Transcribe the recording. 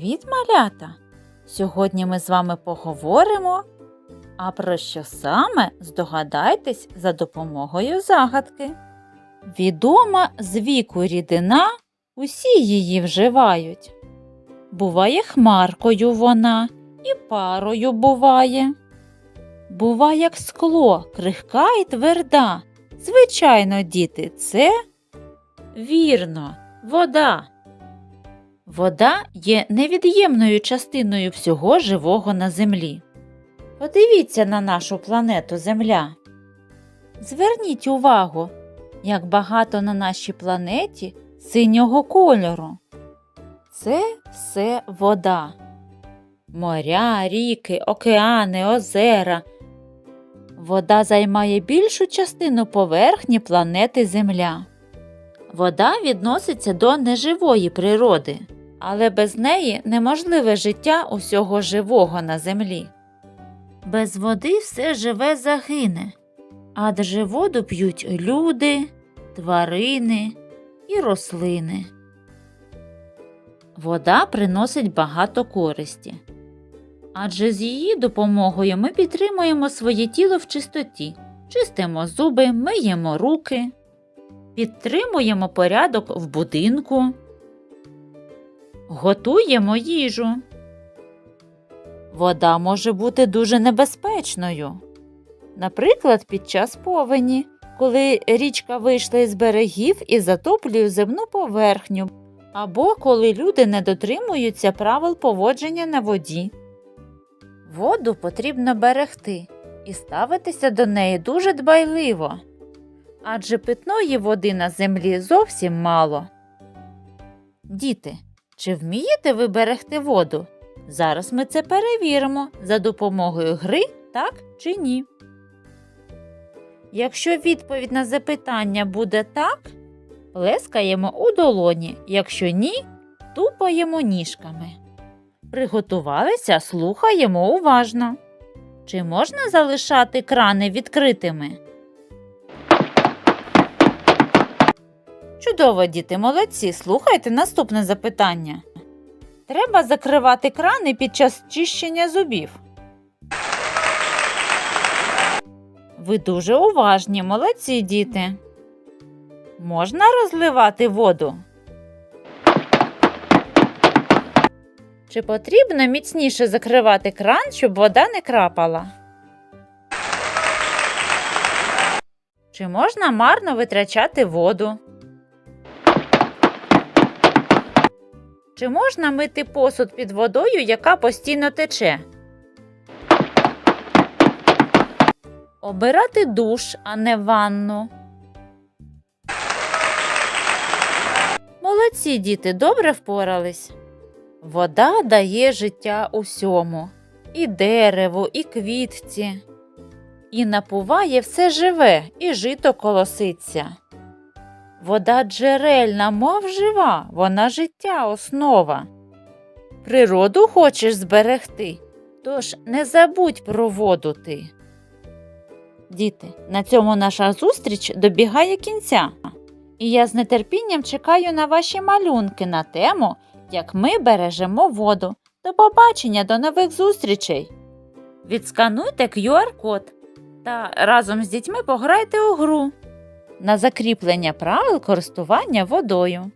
Привіт, малята! Сьогодні ми з вами поговоримо. А про що саме здогадайтесь за допомогою загадки. Відома з віку рідина, усі її вживають. Буває хмаркою вона і парою буває. Бува, як скло, крихка і тверда. Звичайно, діти, це вірно, вода. Вода є невід'ємною частиною всього живого на землі. Подивіться на нашу планету Земля. Зверніть увагу, як багато на нашій планеті синього кольору. Це все вода. Моря, ріки, океани, озера. Вода займає більшу частину поверхні планети Земля. Вода відноситься до неживої природи, але без неї неможливе життя усього живого на землі. Без води все живе загине, адже воду п'ють люди, тварини і рослини. Вода приносить багато користі, адже з її допомогою ми підтримуємо своє тіло в чистоті, чистимо зуби, миємо руки, підтримуємо порядок в будинку, готуємо їжу. Вода може бути дуже небезпечною. Наприклад, під час повені, коли річка вийшла із берегів і затоплює земну поверхню, або коли люди не дотримуються правил поводження на воді. Воду потрібно берегти і ставитися до неї дуже дбайливо, адже питної води на землі зовсім мало. Діти, чи вмієте ви берегти воду? Зараз ми це перевіримо за допомогою гри так чи ні. Якщо відповідь на запитання буде так, плескаємо у долоні, якщо ні, тупаємо ніжками. Приготувалися, слухаємо уважно. Чи можна залишати крани відкритими? Чудово, діти, молодці, слухайте наступне запитання. Треба закривати крани під час чищення зубів. Ви дуже уважні, молодці діти. Можна розливати воду? Чи потрібно міцніше закривати кран, щоб вода не крапала? Чи можна марно витрачати воду? Чи можна мити посуд під водою, яка постійно тече? Обирати душ, а не ванну. Молодці діти добре впорались. Вода дає життя усьому і дереву, і квітці, і напуває все живе, і жито колоситься. Вода джерельна, мов жива, вона життя основа. Природу хочеш зберегти, тож не забудь про воду ти. Діти, на цьому наша зустріч добігає кінця, і я з нетерпінням чекаю на ваші малюнки на тему, як ми бережемо воду. До побачення, до нових зустрічей. Відскануйте QR-код та разом з дітьми пограйте у гру на закріплення правил користування водою.